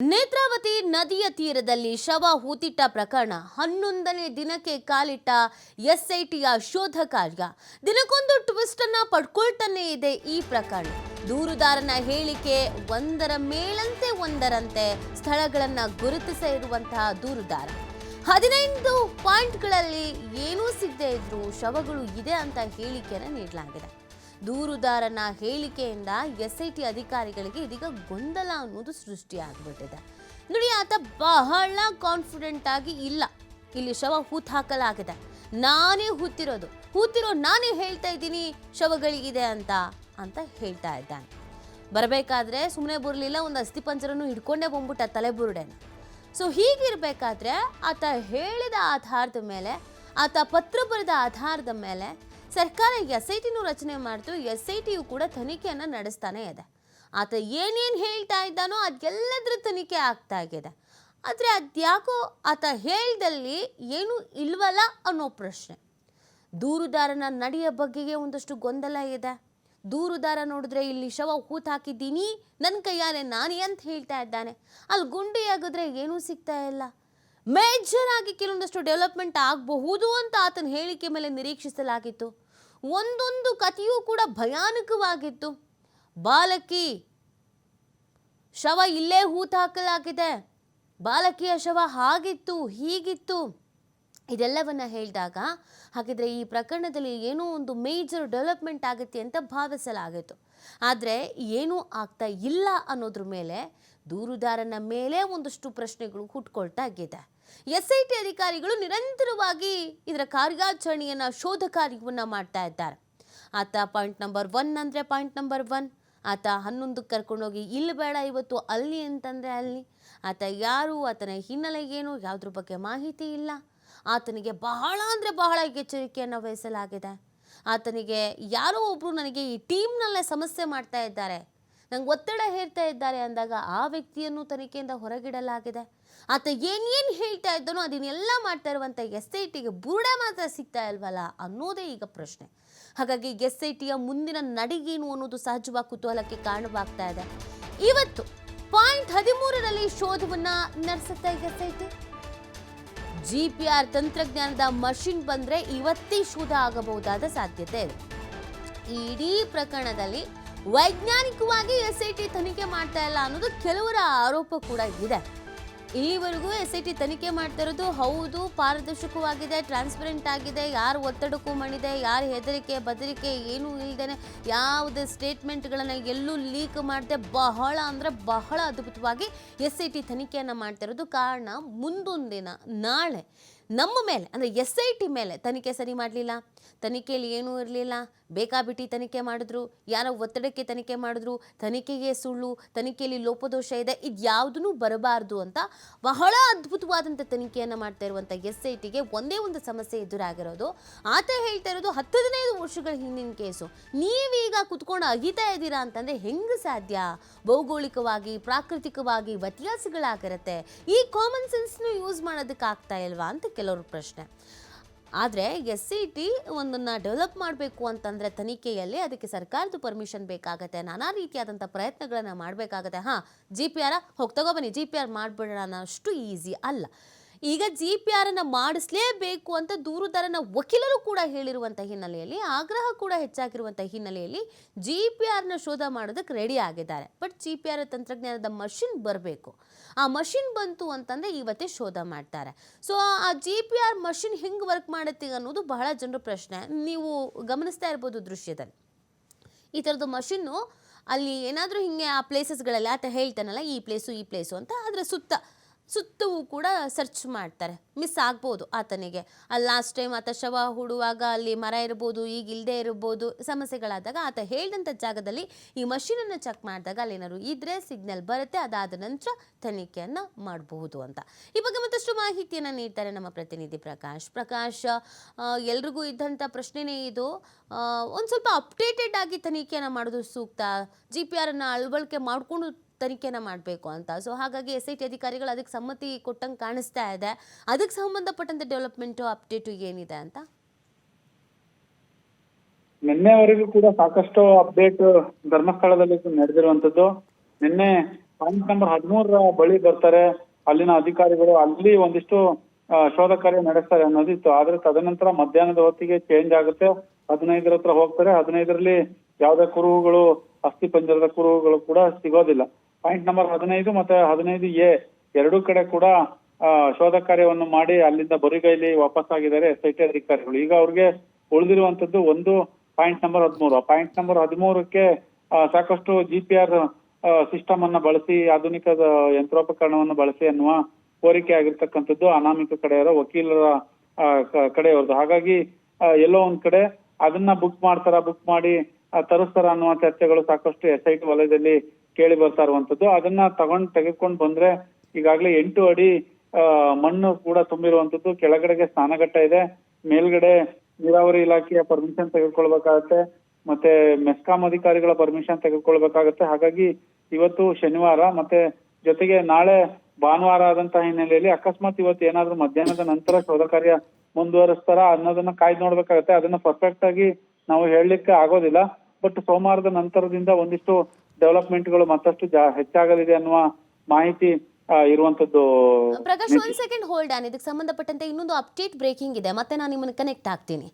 ನೇತ್ರಾವತಿ ನದಿಯ ತೀರದಲ್ಲಿ ಶವ ಹೂತಿಟ್ಟ ಪ್ರಕರಣ ಹನ್ನೊಂದನೇ ದಿನಕ್ಕೆ ಕಾಲಿಟ್ಟ ಎಸ್ಐಟಿಯ ಶೋಧ ಕಾರ್ಯ. ದಿನಕ್ಕೊಂದು ಟ್ವಿಸ್ಟ್ ಅನ್ನ ಪಡ್ಕೊಳ್ತಾನೆ ಇದೆ ಈ ಪ್ರಕರಣ. ದೂರುದಾರನ ಹೇಳಿಕೆ ಒಂದರ ಮೇಲಂತೆ ಒಂದರಂತೆ ಸ್ಥಳಗಳನ್ನ ಗುರುತಿಸ ಇರುವಂತಹ ದೂರುದಾರ. ಹದಿನೈದು ಪಾಯಿಂಟ್ಗಳಲ್ಲಿ ಏನೂ ಸಿಗದೆ ಇದ್ರೂ ಶವಗಳು ಇದೆ ಅಂತ ಹೇಳಿಕೆಯನ್ನು ನೀಡಲಾಗಿದೆ. ದೂರುದಾರನ ಹೇಳಿಕೆಯಿಂದ ಎಸ್ ಐ ಟಿ ಅಧಿಕಾರಿಗಳಿಗೆ ಇದೀಗ ಗೊಂದಲ ಅನ್ನೋದು ಸೃಷ್ಟಿಯಾಗ್ಬಿಟ್ಟಿದೆ. ನೋಡಿ, ಆತ ಬಹಳ ಕಾನ್ಫಿಡೆಂಟ್ ಆಗಿ ಇಲ್ಲ. ಇಲ್ಲಿ ಶವ ಹೂತ್ ಹಾಕಲಾಗಿದೆ. ನಾನೇ ಹೂತಿರೋದು. ಹೂತಿರೋ ನಾನೇ ಹೇಳ್ತಾ ಇದ್ದೀನಿ, ಶವಗಳಿಗಿದೆ ಅಂತ ಅಂತ ಹೇಳ್ತಾ ಇದ್ದಾನೆ. ಬರಬೇಕಾದ್ರೆ ಸುಮ್ಮನೆ ಬರಲಿಲ್ಲ, ಒಂದು ಅಸ್ಥಿಪಂಜರನು ಹಿಡ್ಕೊಂಡೇ ಬಂದ್ಬಿಟ್ಟ ತಲೆಬುರುಡೆನ ಸೊ ಹೀಗಿರ್ಬೇಕಾದ್ರೆ ಆತ ಹೇಳಿದ ಆಧಾರದ ಮೇಲೆ, ಆತ ಪತ್ರ ಬರೆದ ಆಧಾರದ ಮೇಲೆ ಸರ್ಕಾರ ಎಸ್ ಐ ಟಿನೂ ರಚನೆ ಮಾಡ್ತು ಎಸ್ ಐ ಟಿಯು ಕೂಡ ತನಿಖೆಯನ್ನು ನಡೆಸ್ತಾನೆ ಇದೆ. ಆತ ಏನೇನು ಹೇಳ್ತಾ ಇದ್ದಾನೋ ಅದೆಲ್ಲದ್ರ ತನಿಖೆ ಆಗ್ತಾ ಇದೆ ಆದರೆ ಅದ್ಯಾಕೋ ಆತ ಹೇಳ್ದಲ್ಲಿ ಏನೂ ಇಲ್ವಲ್ಲ ಅನ್ನೋ ಪ್ರಶ್ನೆ. ದೂರುದಾರನ ನಡೆಯ ಬಗ್ಗೆಗೆ ಒಂದಷ್ಟು ಗೊಂದಲ ಇದೆ. ದೂರುದಾರ ನೋಡಿದ್ರೆ ಇಲ್ಲಿ ಶವ ಹೂತ್ ಹಾಕಿದ್ದೀನಿ ನನ್ನ ಕೈಯಾರೆ ನಾನೇ ಅಂತ ಹೇಳ್ತಾ ಇದ್ದಾನೆ. ಅಲ್ಲಿ ಗುಂಡಿ ಆಗಿದ್ರೆ ಏನೂ ಸಿಗ್ತಾ ಇಲ್ಲ. ಮೇಜರ್ ಆಗಿ ಕೆಲವೊಂದಷ್ಟು ಡೆವಲಪ್ಮೆಂಟ್ ಆಗಬಹುದು ಅಂತ ಆತನ ಹೇಳಿಕೆ ಮೇಲೆ ನಿರೀಕ್ಷಿಸಲಾಗಿತ್ತು. ಒಂದೊಂದು ಕಥೆಯೂ ಕೂಡ ಭಯಾನಕವಾಗಿತ್ತು. ಬಾಲಕಿ, ಶವ ಇಲ್ಲೇ ಹೂತಾಕಲಾಗಿದೆ ಹಾಕಲಾಗಿದೆ. ಬಾಲಕಿಯ ಶವ ಹಾಗಿತ್ತು, ಹೀಗಿತ್ತು. ಇದೆಲ್ಲವನ್ನ ಹೇಳಿದಾಗ, ಹಾಗಿದ್ರೆ ಈ ಪ್ರಕರಣದಲ್ಲಿ ಏನೋ ಒಂದು ಮೇಜರ್ ಡೆವಲಪ್ಮೆಂಟ್ ಆಗುತ್ತೆ ಅಂತ ಭಾವಿಸಲಾಗಿತ್ತು. ಆದರೆ ಏನೂ ಆಗ್ತಾ ಇಲ್ಲ ಅನ್ನೋದ್ರ ಮೇಲೆ ದೂರುದಾರನ ಮೇಲೆ ಒಂದಷ್ಟು ಪ್ರಶ್ನೆಗಳು ಹುಟ್ಕೊಳ್ತಾ ಇದೆ ಎಸ್ ಐ ಟಿ ಅಧಿಕಾರಿಗಳು ನಿರಂತರವಾಗಿ ಇದರ ಕಾರ್ಯಾಚರಣೆಯನ್ನು ಶೋಧ ಕಾರ್ಯವನ್ನು ಮಾಡ್ತಾ ಇದ್ದಾರೆ. ಆತ ಪಾಯಿಂಟ್ ನಂಬರ್ ಒನ್ ಅಂದರೆ ಪಾಯಿಂಟ್ ನಂಬರ್ ಒನ್ ಆತ ಹನ್ನೊಂದಕ್ಕೆ ಕರ್ಕೊಂಡೋಗಿ ಇಲ್ಲಿ ಬೇಡ ಇವತ್ತು, ಅಲ್ಲಿ ಅಂತಂದರೆ ಅಲ್ಲಿ. ಆತ ಯಾರು, ಆತನ ಹಿನ್ನೆಲೆ ಏನು ಯಾವುದ್ರ ಬಗ್ಗೆ ಮಾಹಿತಿ ಇಲ್ಲ. ಆತನಿಗೆ ಬಹಳ ಅಂದರೆ ಬಹಳ ಎಚ್ಚರಿಕೆಯನ್ನು ವಹಿಸಲಾಗಿದೆ. ಆತನಿಗೆ ಯಾರೋ ಒಬ್ಬರು ನನಗೆ ಈ ಟೀಮ್ನಲ್ಲೇ ಸಮಸ್ಯೆ ಮಾಡ್ತಾ ಇದ್ದಾರೆ. ನಂಗೆ ಒತ್ತಡ ಹೇರ್ತಾ ಇದ್ದಾರೆ ಅಂದಾಗ ಆ ವ್ಯಕ್ತಿಯನ್ನು ತನಿಖೆಯಿಂದ ಹೊರಗಿಡಲಾಗಿದೆ. ಆತ ಏನೇನು ಹೇಳ್ತಾ ಇದ್ದಾನೋ ಅದನ್ನೆಲ್ಲ ಮಾಡ್ತಾ ಇರುವಂಥ ಎಸ್ ಐ ಟಿಗೆ ಬುರುಡೆ ಮಾತ್ರ ಸಿಗ್ತಾ ಇಲ್ವಲ್ಲ ಅನ್ನೋದೇ ಈಗ ಪ್ರಶ್ನೆ. ಹಾಗಾಗಿ ಎಸ್ ಐ ಟಿಯ ಮುಂದಿನ ನಡಿಗೇನು ಅನ್ನೋದು ಸಹಜವಾಗಿ ಕುತೂಹಲಕ್ಕೆ ಕಾರಣವಾಗ್ತಾ ಇದೆ. ಇವತ್ತು ಪಾಯಿಂಟ್ ಹದಿಮೂರರಲ್ಲಿ ಶೋಧವನ್ನ ನಡೆಸುತ್ತಾ S I T G P R ತಂತ್ರಜ್ಞಾನದ ಮಷಿನ್ ಬಂದ್ರೆ ಇವತ್ತೇ ಶೋಧ ಆಗಬಹುದಾದ ಸಾಧ್ಯತೆ ಇದೆ. ಇಡೀ ಪ್ರಕರಣದಲ್ಲಿ ವೈಜ್ಞಾನಿಕವಾಗಿ ಎಸ್ ಐ ಟಿ ತನಿಖೆ ಮಾಡ್ತಾ ಇಲ್ಲ ಅನ್ನೋದು ಕೆಲವರ ಆರೋಪ ಕೂಡ ಇದೆ. ಇಲ್ಲಿವರೆಗೂ ಎಸ್ ಐ ಟಿ ತನಿಖೆ ಮಾಡ್ತಾ ಇರೋದು ಹೌದು, ಪಾರದರ್ಶಕವಾಗಿದೆ ಟ್ರಾನ್ಸ್ಪರೆಂಟ್ ಆಗಿದೆ, ಯಾರು ಒತ್ತಡಕ್ಕೂ ಮಾಡಿದೆ ಯಾರು ಹೆದರಿಕೆ, ಬದರಿಕೆ ಏನೂ ಇಲ್ಲದೇನೆ ಯಾವುದೇ ಸ್ಟೇಟ್ಮೆಂಟ್ಗಳನ್ನು ಎಲ್ಲೂ ಲೀಕ್ ಮಾಡದೆ ಬಹಳ ಅಂದರೆ ಬಹಳ ಅದ್ಭುತವಾಗಿ ಎಸ್ ಐ ಟಿ ತನಿಖೆಯನ್ನು ಮಾಡ್ತಾ ಇರೋದು. ಕಾರಣ ಮುಂದೊಂದು ನಾಳೆ ನಮ್ಮ ಮೇಲೆ, ಅಂದರೆ ಎಸ್ ಐ ಟಿ ಮೇಲೆ ತನಿಖೆ ಸರಿ ಮಾಡಲಿಲ್ಲ. ತನಿಖೆಯಲ್ಲಿ ಏನೂ ಇರಲಿಲ್ಲ. ಬೇಕಾಬಿಟ್ಟಿ ತನಿಖೆ ಮಾಡಿದ್ರು. ಯಾರೋ ಒತ್ತಡಕ್ಕೆ ತನಿಖೆ ಮಾಡಿದ್ರು. ತನಿಖೆಗೆ ಸುಳ್ಳು, ತನಿಖೆಯಲ್ಲಿ ಲೋಪದೋಷ ಇದೆ. ಇದು ಯಾವುದೂ ಬರಬಾರ್ದು ಅಂತ ಬಹಳ ಅದ್ಭುತವಾದಂಥ ತನಿಖೆಯನ್ನು ಮಾಡ್ತಾ ಇರುವಂಥ ಎಸ್ ಐ ಟಿಗೆ ಒಂದೇ ಒಂದು ಸಮಸ್ಯೆ ಎದುರಾಗಿರೋದು. ಆತ ಹೇಳ್ತಾ ಇರೋದು ಹತ್ತು ಹದಿನೈದು ವರ್ಷಗಳ ಹಿಂದಿನ ಕೇಸು. ನೀವೀಗ ಕುತ್ಕೊಂಡು ಅಗಿತಾ ಇದ್ದೀರಾ ಅಂತಂದರೆ ಹೆಂಗೆ ಸಾಧ್ಯ? ಭೌಗೋಳಿಕವಾಗಿ, ಪ್ರಾಕೃತಿಕವಾಗಿ ವ್ಯತ್ಯಾಸಗಳಾಗಿರುತ್ತೆ. ಈ ಕಾಮನ್ ಸೆನ್ಸ್ನು ಯೂಸ್ ಮಾಡೋದಕ್ಕೆ ಆಗ್ತಾ ಇಲ್ವಾ ಅಂತ ಕೆಲವ್ರ ಪ್ರಶ್ನೆ. ಆದರೆ ಎಸ್ ಸಿ ಟಿ ಒಂದನ್ನು ಡೆವಲಪ್ ಮಾಡಬೇಕು ಅಂತಂದರೆ ತನಿಖೆಯಲ್ಲಿ ಅದಕ್ಕೆ ಸರ್ಕಾರದ ಪರ್ಮಿಷನ್ ಬೇಕಾಗತ್ತೆ. ನಾನಾ ರೀತಿಯಾದಂಥ ಪ್ರಯತ್ನಗಳನ್ನು ಮಾಡಬೇಕಾಗತ್ತೆ. ಹಾಂ ಜಿ ಪಿ ಆರ ಹೋಗಿ ತಗೊಬನ್ನಿ ಜಿ ಪಿ ಆರ್ ಮಾಡಿಬಿಡೋಣ ಅಷ್ಟು ಈಸಿ ಅಲ್ಲ. ಈಗ ಜಿ ಪಿ ಆರನ್ನು ಮಾಡಿಸಲೇಬೇಕು ಅಂತ ದೂರುದಾರನ ವಕೀಲರು ಕೂಡ ಹೇಳಿರುವಂಥ ಹಿನ್ನೆಲೆಯಲ್ಲಿ, ಆಗ್ರಹ ಕೂಡ ಹೆಚ್ಚಾಗಿರುವಂಥ ಹಿನ್ನೆಲೆಯಲ್ಲಿ ಜಿ ಪಿ ಆರ್ನ ಶೋಧ ಮಾಡೋದಕ್ಕೆ ರೆಡಿ ಆಗಿದ್ದಾರೆ. ಬಟ್ ಜಿ ಪಿ ಆರ್ ತಂತ್ರಜ್ಞಾನದ ಮಷಿನ್ ಬರಬೇಕು. ಆ ಮಷಿನ್ ಬಂತು ಅಂತಂದರೆ ಇವತ್ತೇ ಶೋಧ ಮಾಡ್ತಾರೆ. ಸೊ ಆ ಜಿ ಪಿ ಆರ್ ಮಷಿನ್ ಹೆಂಗೆ ವರ್ಕ್ ಮಾಡುತ್ತೆ ಅನ್ನೋದು ಬಹಳ ಜನರ ಪ್ರಶ್ನೆ. ನೀವು ಗಮನಿಸ್ತಾ ಇರ್ಬೋದು ದೃಶ್ಯದಲ್ಲಿ. ಈ ಥರದ್ದು ಮಷಿನ್ನು ಅಲ್ಲಿ ಏನಾದರೂ ಹಿಂಗೆ ಆ ಪ್ಲೇಸಸ್ಗಳಲ್ಲಿ ಆತ ಹೇಳ್ತಾನಲ್ಲ, ಈ ಪ್ಲೇಸು ಈ ಪ್ಲೇಸು ಅಂತ ಅದರ ಸುತ್ತ ಸುತ್ತವೂ ಕೂಡ ಸರ್ಚ್ ಮಾಡ್ತಾರೆ. ಮಿಸ್ ಆಗ್ಬೋದು ಆತನಿಗೆ. ಅಲ್ಲಿ ಲಾಸ್ಟ್ ಟೈಮ್ ಆತ ಶವ ಹೂಡುವಾಗ ಅಲ್ಲಿ ಮರ ಇರ್ಬೋದು, ಈಗ ಇಲ್ಲದೆ ಇರ್ಬೋದು, ಸಮಸ್ಯೆಗಳಾದಾಗ ಆತ ಹೇಳಿದಂಥ ಜಾಗದಲ್ಲಿ ಈ ಮಷೀನನ್ನು ಚೆಕ್ ಮಾಡಿದಾಗ ಅಲ್ಲೇನಾದ್ರು ಇದ್ರೆ ಸಿಗ್ನಲ್ ಬರುತ್ತೆ, ಅದಾದ ನಂತರ ತನಿಖೆಯನ್ನು ಮಾಡಬಹುದು ಅಂತ. ಈ ಬಗ್ಗೆ ಮತ್ತಷ್ಟು ಮಾಹಿತಿಯನ್ನು ನೀಡ್ತಾರೆ ನಮ್ಮ ಪ್ರತಿನಿಧಿ ಪ್ರಕಾಶ್. ಪ್ರಕಾಶ್ ಎಲ್ರಿಗೂ ಇದ್ದಂಥ ಪ್ರಶ್ನೆನೇ ಇದು. ಒಂದು ಸ್ವಲ್ಪ ಅಪ್ಡೇಟೆಡ್ ಆಗಿ ತನಿಖೆಯನ್ನು ಮಾಡೋದು ಸೂಕ್ತ. ಜಿ ಪಿ ಆರನ್ನು ಅಳವಡಿಕೆ ಮಾಡಿಕೊಂಡು ತನಿಖೆನ ಮಾಡಬೇಕು ಅಂತ. ಸೊ ಹಾಗಾಗಿ ಎಸ್ ಐ ಟಿ ಅಧಿಕಾರಿಗಳು ಅದಕ್ಕೆ ಸಮ್ಮತಿ ಕೊಟ್ಟಂಗೆ ಕಾಣಿಸ್ತಾ ಇದೆ. ಅದಕ್ಕೆ ಸಂಬಂಧಪಟ್ಟಂತ ಡೆವಲಪ್ಮೆಂಟು ಅಪ್ಡೇಟು ಏನಿದೆ ಅಂತ? ನಿನ್ನೆವರೆಗೂ ಕೂಡ ಸಾಕಷ್ಟು ಅಪ್ಡೇಟ್ ಧರ್ಮಸ್ಥಳದಲ್ಲಿ ನಡೆದಿರುವಂತದ್ದು ನಿನ್ನೆ ಪಾಯಿಂಟ್ ನಂಬರ್ ಹದಿಮೂರರ ಬಳಿ ಬರ್ತಾರೆ. ಅಲ್ಲಿನ ಅಧಿಕಾರಿಗಳು ಅಲ್ಲಿ ಒಂದಿಷ್ಟು ಶೋಧ ಕಾರ್ಯ ನಡೆಸ್ತಾರೆ ಅನ್ನೋದಿತ್ತು. ಆದ್ರೆ ತದನಂತರ ಮಧ್ಯಾಹ್ನದ ಹೊತ್ತಿಗೆ ಚೇಂಜ್ ಆಗುತ್ತೆ. ಹದಿನೈದರ ಹತ್ರ ಹೋಗ್ತಾರೆ. ಹದಿನೈದರಲ್ಲಿ ಯಾವುದೇ ಕುರುಹುಗಳು, ಅಸ್ಥಿ ಪಂಜರದ ಕುರುಹುಗಳು ಕೂಡ ಸಿಗೋದಿಲ್ಲ. ಪಾಯಿಂಟ್ ನಂಬರ್ ಹದಿನೈದು ಮತ್ತೆ ಹದಿನೈದು ಎ ಎರಡೂ ಕಡೆ ಕೂಡ ಶೋಧ ಕಾರ್ಯವನ್ನು ಮಾಡಿ ಅಲ್ಲಿಂದ ಬರಿಗೈಲಿ ವಾಪಸ್ ಆಗಿದ್ದಾರೆ ಎಸ್ ಐ ಟಿ ಅಧಿಕಾರಿಗಳು. ಈಗ ಅವ್ರಿಗೆ ಉಳಿದಿರುವಂತದ್ದು ಒಂದು ಪಾಯಿಂಟ್ ನಂಬರ್ ಹದಿಮೂರು. ಪಾಯಿಂಟ್ ನಂಬರ್ ಹದಿಮೂರಕ್ಕೆ ಸಾಕಷ್ಟು ಜಿ ಪಿ ಆರ್ ಸಿಸ್ಟಮ್ ಅನ್ನ ಬಳಸಿ, ಆಧುನಿಕ ಯಂತ್ರೋಪಕರಣವನ್ನು ಬಳಸಿ ಅನ್ನುವ ಕೋರಿಕೆ ಆಗಿರ್ತಕ್ಕಂಥದ್ದು ಅನಾಮಿಕ ಕಡೆಯವರ, ವಕೀಲರ ಕಡೆಯವ್ರದ್ದು ಹಾಗಾಗಿ ಎಲ್ಲೋ ಒಂದ್ ಕಡೆ ಅದನ್ನ ಬುಕ್ ಮಾಡ್ತಾರ ಬುಕ್ ಮಾಡಿ ತರಿಸ್ತಾರ ಅನ್ನುವ ಚರ್ಚೆಗಳು ಸಾಕಷ್ಟು ಎಸ್ ಐ ಟಿ ವಲಯದಲ್ಲಿ ಕೇಳಿ ಬರ್ತಾ ಇರುವಂತದ್ದು. ಅದನ್ನ ತಗೊಂಡ್ ತೆಗೆದುಕೊಂಡು ಬಂದ್ರೆ ಈಗಾಗಲೇ ಎಂಟು ಅಡಿ ಮಣ್ಣು ಕೂಡ ತುಂಬಿರುವಂತದ್ದು. ಕೆಳಗಡೆಗೆ ಸ್ನಾನಘಟ್ಟ ಇದೆ. ಮೇಲ್ಗಡೆ ನೀರಾವರಿ ಇಲಾಖೆಯ ಪರ್ಮಿಷನ್ ತೆಗೆದುಕೊಳ್ಬೇಕಾಗತ್ತೆ. ಮತ್ತೆ ಮೆಸ್ಕಾಂ ಅಧಿಕಾರಿಗಳ ಪರ್ಮಿಷನ್ ತೆಗೆದುಕೊಳ್ಬೇಕಾಗತ್ತೆ. ಹಾಗಾಗಿ ಇವತ್ತು ಶನಿವಾರ, ಮತ್ತೆ ಜೊತೆಗೆ ನಾಳೆ ಭಾನುವಾರ ಆದಂತಹ ಹಿನ್ನೆಲೆಯಲ್ಲಿ ಅಕಸ್ಮಾತ್ ಇವತ್ತು ಏನಾದ್ರೂ ಮಧ್ಯಾಹ್ನದ ನಂತರ ಶೋಧ ಕಾರ್ಯ ಮುಂದುವರಿಸ್ತಾರ ಅನ್ನೋದನ್ನ ಕಾಯ್ದು ನೋಡ್ಬೇಕಾಗತ್ತೆ. ಅದನ್ನ ಪರ್ಫೆಕ್ಟ್ ಆಗಿ ನಾವು ಹೇಳಲಿಕ್ಕೆ ಆಗೋದಿಲ್ಲ. ಬಟ್ ಸೋಮವಾರದ ನಂತರದಿಂದ ಒಂದಿಷ್ಟು ಡೆವಲಪ್ಮೆಂಟ್ಗಳು ಮತ್ತಷ್ಟು ಜಾ- ಹೆಚ್ಚಾಗಲಿದೆ ಅನ್ನುವ ಮಾಹಿತಿ ಇರುವಂತದ್ದು ಪ್ರಕಾಶ್ ಒಂದ್ ಸೆಕೆಂಡ್ ಹೋಲ್ಡ್ ಆನ್ ಇದಕ್ಕೆ ಸಂಬಂಧಪಟ್ಟಂತೆ ಇನ್ನೊಂದು ಅಪ್ಡೇಟ್ ಬ್ರೇಕಿಂಗ್ ಇದೆ. ಮತ್ತೆ ನಾನು ನಿಮ್ಮನ್ನು ಕನೆಕ್ಟ್ ಆಗ್ತೀನಿ.